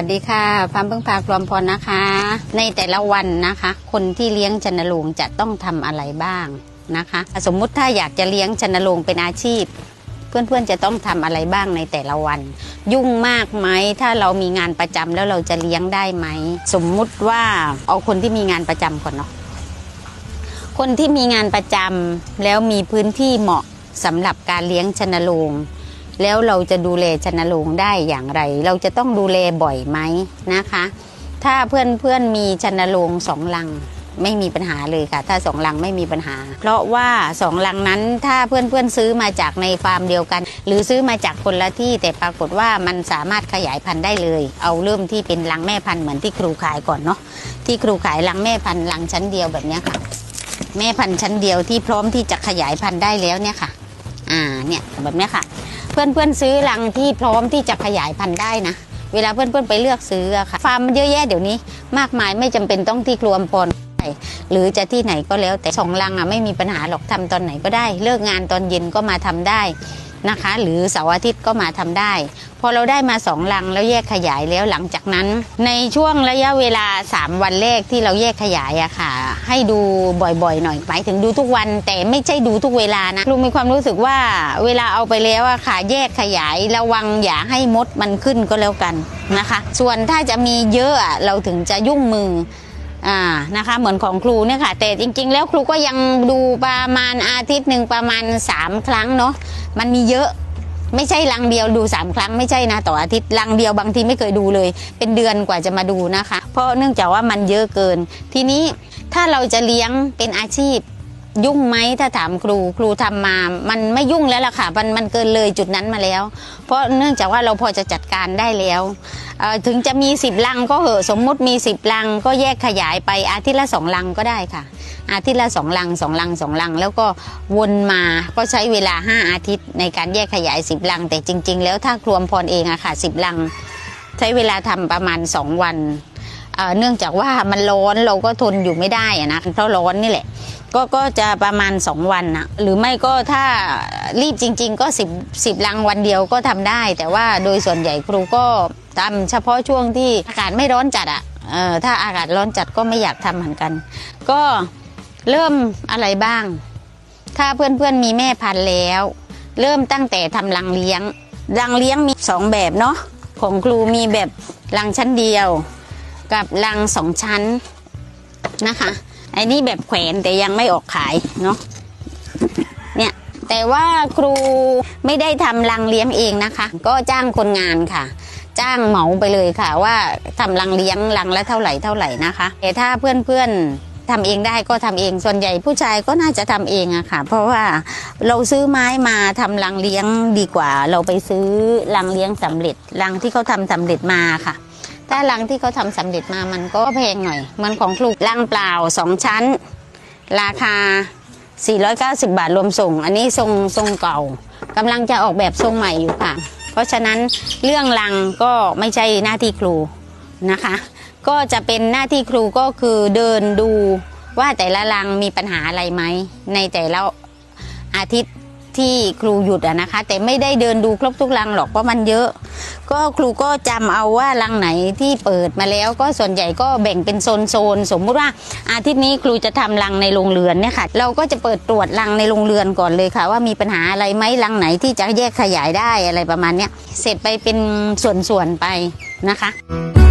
วัสดีค่ะพามเพิ่งพากรวมพรนะคะ ในแต่ละวันนะคะ คนที่เลี้ยงชนโรงจะต้องทำอะไรบ้างนะคะ สมมุติถ้าอยากจะเลี้ยงชนโรงเป็นอาชีพ เพื่อนๆจะต้องทำอะไรบ้างในแต่ละวัน ยุ่งมากไหมถ้าเรามีงานประจำแล้วเราจะเลี้ยงได้ไหมสมมุติว่าเอาคนที่มีงานประจำก่อนเนาะคนที่มีงานประจำแล้วมีพื้นที่เหมาะสำหรับการเลี้ยงชนโรง แล้วเราจะดูแลชนโรงได้อย่างไร เราจะต้องดูแลบ่อยไหมนะคะ ถ้าเพื่อนเพื่อนมีชนโรงสองลังไม่มีปัญหาเลยค่ะ ถ้าสองลังไม่มีปัญหา เพราะว่าสองลังนั้นถ้าเพื่อนเพื่อนๆซื้อมาจากในฟาร์มเดียวกัน หรือซื้อมาจากคนละที่ แต่ปรากฏว่ามันสามารถขยายพันธุ์ได้เลย เอาเริ่มที่เป็นลังแม่พันธุ์เหมือนที่ครูขายก่อนเนาะที่ครูขายลังแม่พันธุ์ลังชั้นเดียวแบบนี้ค่ะ แม่พันธุ์ชั้นเดียวที่พร้อมที่จะขยายพันธุ์ได้แล้วเนี่ยค่ะ อ่าเนี่ยแบบนี้ค่ะ พื่อนเพื่อนซื้อรังที่พร้อมที่จะขยายพันธุ์ได้นะ เวลาเพื่อนเพื่อนไปเลือกซื้ออะค่ะฟาร์มมันเยอะแยะเดี๋ยวนี้ มากมายไม่จำเป็นต้องที่ครัวพนหรือจะที่ไหนก็แล้วแต่สองรังอะไม่มีปัญหาหรอกทำตอนไหนก็ได้ เลิกงานตอนเย็นก็มาทำได้ นะคะ หรือเสาร์อาทิตย์ก็มาทำได้ พอเราได้มาสองลังแล้วแยกขยายแล้วหลังจากนั้น ในช่วงระยะเวลา 3 วันแรกที่เราแยกขยายอะค่ะ ให้ดูบ่อยๆ หน่อยหมายถึงดูทุกวัน แต่ไม่ใช่ดูทุกเวลานะลุงมีความรู้สึกว่าเวลาเอาไปแล้วอะค่ะ แยกขยายระวังอย่าให้มดมันขึ้นก็แล้วกันนะคะ ส่วนถ้าจะมีเยอะเราถึงจะยุ่งมือ อ่านะคะ เหมือนของครูเนี่ยค่ะ แต่จริง ๆ แล้วครูก็ยังดูประมาณอาทิตย์หนึ่งประมาณ 3 ครั้งเนาะมันมีเยอะไม่ใช่ลังเดียวดูสามครั้งไม่ใช่นะต่ออาทิตย์ลังเดียวบางทีไม่เคยดูเลย เป็นเดือนกว่าจะมาดูนะคะ เพราะเนื่องจากว่ามันเยอะเกิน ทีนี้ถ้าเราจะเลี้ยงเป็นอาชีพ ยุ่งไหมถ้าถามครูครูทำมา มันไม่ยุ่งแล้วล่ะค่ะมันมันเกินเลยจุดนั้นมาแล้ว เพราะเนื่องจากว่าเราพอจะจัดการได้แล้ว ถึงจะมีสิบลังก็เหอะสมมุติมีสิบลังก็แยกขยายไปอาทิตย์ละสองลังก็ได้ค่ะ อาทิตย์ละสองลังสองลังสองลัง แล้วก็วนมาก็ใช้เวลาห้าอาทิตย์ในการแยกขยายสิบลัง แต่จริง ๆ แล้วถ้าครวมพรเองอะค่ะสิบลัง ใช้เวลาทำประมาณสองวันเนื่องจากว่ามันร้อนเราก็ทนอยู่ไม่ได้อะนะเพราะร้อนนี่แหละ ก็ก็จะประมาณ 2 วันนะหรือไม่ก็ถ้ารีบจริง ๆ ก็ 10 10ลังวันเดียวก็ทำได้ แต่ว่าโดยส่วนใหญ่ครูก็ ทำเฉพาะช่วงที่อากาศไม่ร้อนจัดอะ่ะเออถ้าอากาศร้อนจัดก็ไม่อยากทำเหมือนกัน ก็เริ่มอะไรบ้าง ถ้าเพื่อนๆมีแม่พันธุ์แล้ว เริ่มตั้งแต่ทำรังเลี้ยง รังเลี้ยงมีสองแบบเนาะของครูมีแบบรังชั้นเดียว กับรังสองชั้นนะคะไอ้นี่แบบแขวนแต่ยังไม่ออกขายเนาะเนี่ยแต่ว่าครูไม่ได้ทำรังเลี้ยงเองนะคะ ก็จ้างคนงานค่ะ จ้างเหมาไปเลยค่ะ ว่าทำรังเลี้ยงรังละเท่าไหร่เท่าไหร่นะคะ แต่ถ้าเพื่อนๆทำเองได้ก็ทำเองส่วนใหญ่ผู้ชายก็น่าจะทำเองอะค่ะ เพราะว่าเราซื้อไม้มาทำรังเลี้ยงดีกว่า เราไปซื้อรังเลี้ยงสำเร็จรังที่เขาทำสำเร็จมาค่ะถ้ารังที่เขาทำสำเร็จมามันก็แพงหน่อย มันของครูรังเปล่าสองชั้น ราคา 490 บาทรวมส่ง อันนี้ทรงทรงเก่ากำลังจะออกแบบทรงใหม่อยู่ค่ะ ราะฉะนั้นเรื่องรังก็ไม่ใช่หน้าที่ครูนะคะ ก็จะเป็นหน้าที่ครูก็คือเดินดูว่าแต่ละรังมีปัญหาอะไรไหมในแต่ละอาทิตย์ ที่ครูหยุดอะนะคะ แต่ไม่ได้เดินดูครบทุกรังหรอกเพราะมันเยอะ ก็ครูก็จำเอาว่ารังไหนที่เปิดมาแล้ว ก็ส่วนใหญ่ก็แบ่งเป็นโซนโซนๆสมมุติว่าอาทิตย์นี้ครูจะทำรังในโรงเรือนเนี่ยค่ะ เราก็จะเปิดตรวจรังในโรงเรือนก่อนเลยค่ะ ว่ามีปัญหาอะไรไหมรังไหนที่จะแยกขยายได้อะไรประมาณเนี้ยเสร็จไปเป็นส่วนๆไปนะคะ